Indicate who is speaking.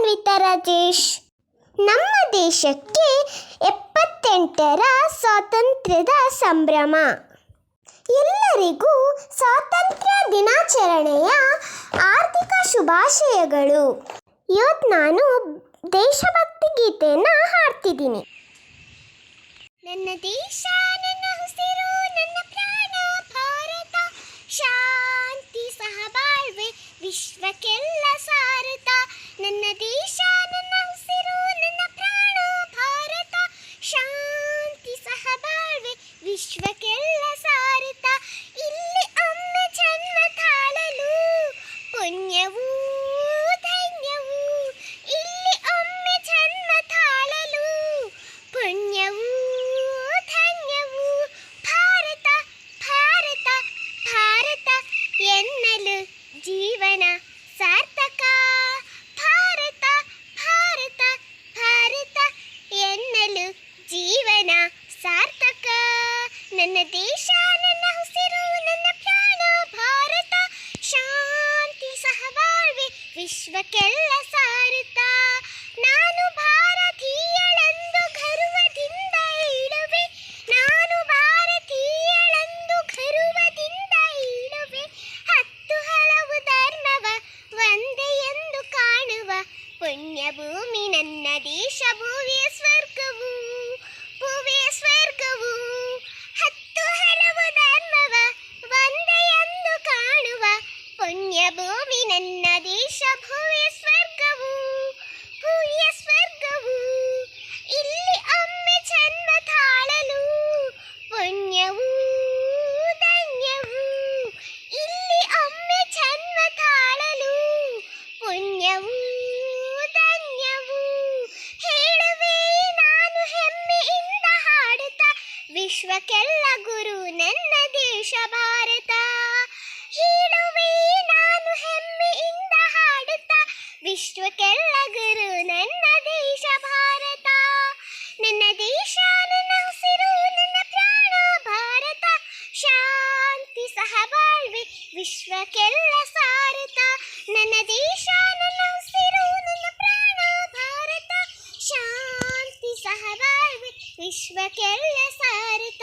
Speaker 1: ಅನ್ವಿತಾ ರಾಜೇಶ್? ನಮ್ಮ ದೇಶಕ್ಕೆ ಎಪ್ಪತ್ತೆಂಟರ ಸ್ವಾತಂತ್ರ್ಯದ ಸಂಭ್ರಮ. ಎಲ್ಲರಿಗೂ ಸ್ವಾತಂತ್ರ್ಯ ದಿನಾಚರಣೆಯ ಆರ್ಥಿಕ ಶುಭಾಶಯಗಳು. ಇವತ್ತು ನಾನು ದೇಶಭಕ್ತಿ ಗೀತೆಯನ್ನು ಹಾಡ್ತಿದ್ದೀನಿ. ನನ್ನ ದೇಶ, ನನ್ನ ಉಸಿರು, ನನ್ನ ಪ್ರಾಣ, ಭಾರತ. ಶಾಂತಿ ಸಹಬಾಳ್ವೆ ವಿಶ್ವಕ್ಕೆಲ್ಲ ವಿಶ್ವಕ್ಕೆಲ್ಲ ಸಾರುತ್ತ ಇಲ್ಲಿ ಒಮ್ಮೆ ಜನ್ಮ ತಾಳಲು ಪುಣ್ಯವೂ ಧನ್ಯವೂ ಇಲ್ಲಿ ಒಮ್ಮೆ ಜನ್ಮ ತಾಳಲು ಪುಣ್ಯವೂ ಧನ್ಯವೂ ಭಾರತ ಭಾರತ ಭಾರತ ಎನ್ನಲು ಜೀವನ ಸಾರ್ಥಕ ಭಾರತ ಭಾರತ ಭಾರತ ಎನ್ನಲು ಜೀವನ ಸಾರ್ಥಕ ನನ್ನ ದೇಶ, ನನ್ನ ಉಸಿರು ನನ್ನ ಪ್ರಾಣ, ಭಾರತ. ಶಾಂತಿ, ಸಹಬಾಳ್ವೆ, ವಿಶ್ವಕ್ಕೆಲ್ಲ ಸಾರುತ್ತಾ. ನಾನು ಭಾರತೀಯಳೆಂದು ಗರ್ವದಿಂದ ಇಳುವೆ ನಾನು ಭಾರತೀಯಳೆಂದು ಗರ್ವದಿಂದ ಇಳುವೆ ಹತ್ತು ಹಲವು ಧರ್ಮವ ಒಂದೇ ಎಂದು ಕಾಣುವ ಪುಣ್ಯ ಭೂಮಿ ನನ್ನ ದೇಶ, ಭೂವಿಯ ಸ್ವರ್ಗವು. ಧನ್ಯವೂ, ಧನ್ಯವು. ಹೇಳುವೆ ನಾನು ಹೆಮ್ಮೆಯಿಂದ ಹಾಡುತ್ತ. ವಿಶ್ವಕ್ಕೆಲ್ಲ ಗುರು ನನ್ನ ದೇಶ ಭಾರತ. ಹೇಳುವೆ ನಾನು ಹೆಮ್ಮೆಯಿಂದ ಹಾಡುತ್ತ. ವಿಶ್ವಕ್ಕೆಲ್ಲ ಗುರು ನನ್ನ ದೇಶ ಭಾರತ. ನನ್ನ ದೇಶ, ನನ್ನ ಹಸಿರು, ನನ್ನ ಪ್ರಾಣ ಭಾರತ. ಶಾಂತಿ ಸಹಬಾಳ್ವೆ ವಿಶ್ವಕ್ಕೆಲ್ಲ ಸಾರತ ನನ್ನ ದೇಶ విశ్వకెల్ల సారిత